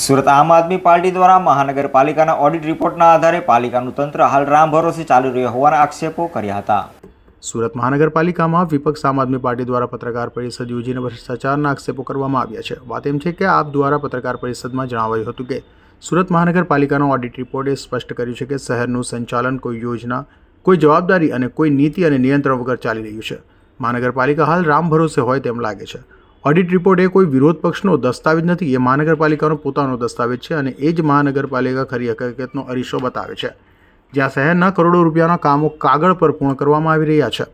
સુરત આમ આદમી પાર્ટી દ્વારા મહાનગરપાલિકાના ઓડિટ રિપોર્ટના આધારે પાલિકાનું તંત્ર હાલ રામ ભરોસે ચાલી રહ્યું હોવાના આક્ષેપો કર્યા હતા. સુરત મહાનગરપાલિકામાં વિપક્ષ આમ આદમી પાર્ટી દ્વારા પત્રકાર પરિષદ યોજીને ભ્રષ્ટાચારના આક્ષેપો કરવામાં આવ્યા છે. વાત એમ છે કે આપ દ્વારા પત્રકાર પરિષદમાં જણાવાયું હતું કે સુરત મહાનગરપાલિકાનો ઓડિટ રિપોર્ટે સ્પષ્ટ કર્યું છે કે શહેરનું સંચાલન કોઈ યોજના, કોઈ જવાબદારી અને કોઈ નીતિ અને નિયંત્રણ વગર ચાલી રહ્યું છે. મહાનગરપાલિકા હાલ રામ ભરોસે હોય તેમ લાગે છે. ઓડિટ રિપોર્ટ એ કોઈ વિરોધ પક્ષનો દસ્તાવેજ નથી, એ મહાનગરપાલિકાનો પોતાનો દસ્તાવેજ છે અને એ જ મહાનગરપાલિકા ખરી હકીકતનો અરીસો બતાવે છે. જ્યાં શહેરના કરોડો રૂપિયાના કામો કાગળ પર પૂર્ણ કરવામાં આવી રહ્યા છે.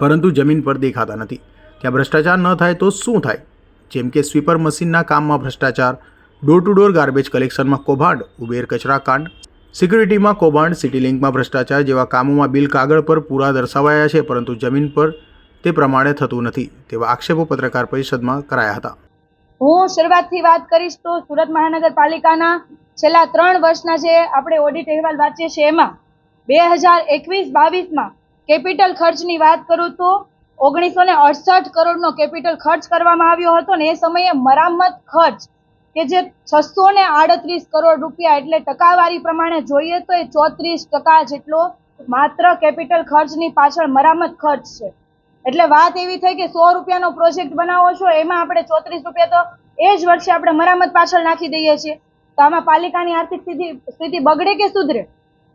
પરંતુ જમીન પર દેખાતા નથી. ત્યાં ભ્રષ્ટાચાર ન થાય તો શું થાય? જેમ કે સ્વીપર મશીનના કામમાં ભ્રષ્ટાચાર ડોર ટુ ડોર ગાર્બેજ કલેક્શનમાં કૌભાંડ, ઉબેર કચરા કાંડ સિક્યુરિટીમાં કૌભાંડ સિટી લિંકમાં ભ્રષ્ટાચાર જેવા કામોમાં બિલ કાગળ પર પૂરા દર્શાવાયા છે, પરંતુ જમીન પર તે પ્રમાણે થતું નથી તેવા આક્ષેપો પત્રકાર પરિષદમાં કરાયા હતા. હું શરૂઆતથી વાત કરીશ તો સુરત મહાનગરપાલિકાના છેલ્લા ત્રણ વર્ષના જે આપણે ઓડિટ અહેવાલ વાંચીએ છીએ એમાં બે હજાર એકવીસ બાવીસમાં કેપિટલ ખર્ચની વાત કરું તો ઓગણીસો ને અડસઠ કરોડનો કેપિટલ ખર્ચ કરવામાં આવ્યો હતો ને એ સમયે મરામત ખર્ચ કે જે છસો ને આડત્રીસ કરોડ રૂપિયા એટલે ટકાવારી પ્રમાણે જોઈએ તો એ ચોત્રીસ ટકા જેટલો માત્ર કેપિટલ ખર્ચની પાછળ મરામત ખર્ચ છે. એટલે વાત એવી થઈ કે સો રૂપિયાનો પ્રોજેક્ટ બનાવો છો, એમાં આપણે ચોત્રીસ રૂપિયા તો એ જ વર્ષે આપણે મરામત પાછળ નાખી દઈએ છીએ. તો આમાં પાલિકાની આર્થિક સ્થિતિ સ્થિતિ બગડે કે સુધરે?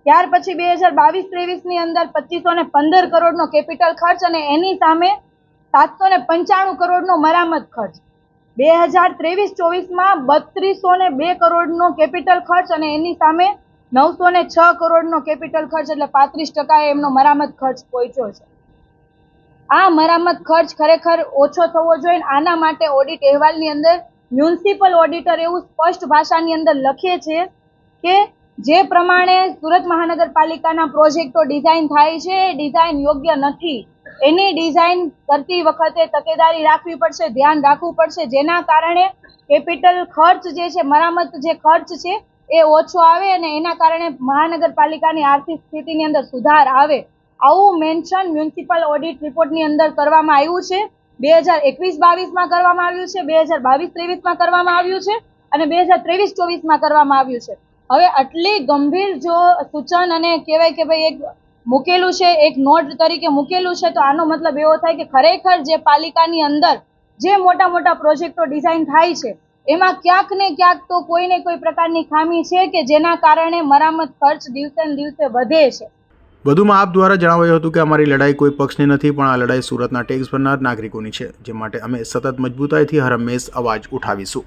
ત્યાર પછી બે હજાર બાવીસ ત્રેવીસની અંદર પચીસો ને પંદર કરોડનો કેપિટલ ખર્ચ અને એની સામે સાતસો ને પંચાણું કરોડનો મરામત ખર્ચ. બે હજાર ત્રેવીસ ચોવીસમાં બત્રીસો ને બે કરોડનો કેપિટલ ખર્ચ અને એની સામે નવસો ને છ કરોડનો કેપિટલ ખર્ચ, એટલે પાંત્રીસ ટકા એમનો મરામત ખર્ચ પહોંચ્યો છે. આ મરામત ખર્ચ ખરેખર ઓછો થવો જોઈએ આના માટે ઓડિટ અહેવાલની અંદર મ્યુનિસિપલ ઓડિટર એવું સ્પષ્ટ ભાષાની અંદર લખે છે કે જે પ્રમાણે સુરત મહાનગરપાલિકાના પ્રોજેક્ટો ડિઝાઇન થાય છે, એ ડિઝાઇન યોગ્ય નથી. એની ડિઝાઇન કરતી વખતે તકેદારી રાખવી પડશે, ધ્યાન રાખવું પડશે. જેના કારણે કેપિટલ ખર્ચ જે છે, મરામત જે ખર્ચ છે, એ ઓછો આવે અને એના કારણે મહાનગરપાલિકાની આર્થિક સ્થિતિની અંદર સુધાર આવે. આવું મેન્શન મ્યુનિસિપલ ઓડિટ રિપોર્ટની અંદર કરવામાં આવ્યું છે. બે હજાર એકવીસ બાવીસમાં કરવામાં આવ્યું છે, બે હજાર બાવીસ ત્રેવીસમાં કરવામાં આવ્યું છે અને બે હજાર ત્રેવીસ ચોવીસમાં કરવામાં આવ્યું છે. હવે આટલી ગંભીર જો સૂચન અને કહેવાય કે ભાઈ એક મૂકેલું છે, એક નોટ તરીકે મૂકેલું છે, તો આનો મતલબ એવો થાય કે ખરેખર જે પાલિકાની અંદર જે મોટા મોટા પ્રોજેક્ટો ડિઝાઇન થાય છે, એમાં ક્યાંક ને ક્યાંક તો કોઈ ને કોઈ પ્રકારની ખામી છે કે જેના કારણે મરામત ખર્ચ દિવસે ને દિવસે વધે છે. વધુમાં આપ દ્વારા જણાવાયું હતું કે અમારી લડાઈ કોઈ પક્ષની નથી, પણ આ લડાઈ સુરતના ટેક્સ ભરનાર નાગરિકોની છે, જે માટે અમે સતત મજબૂતાઈથી હર હંમેશ અવાજ ઉઠાવીશું.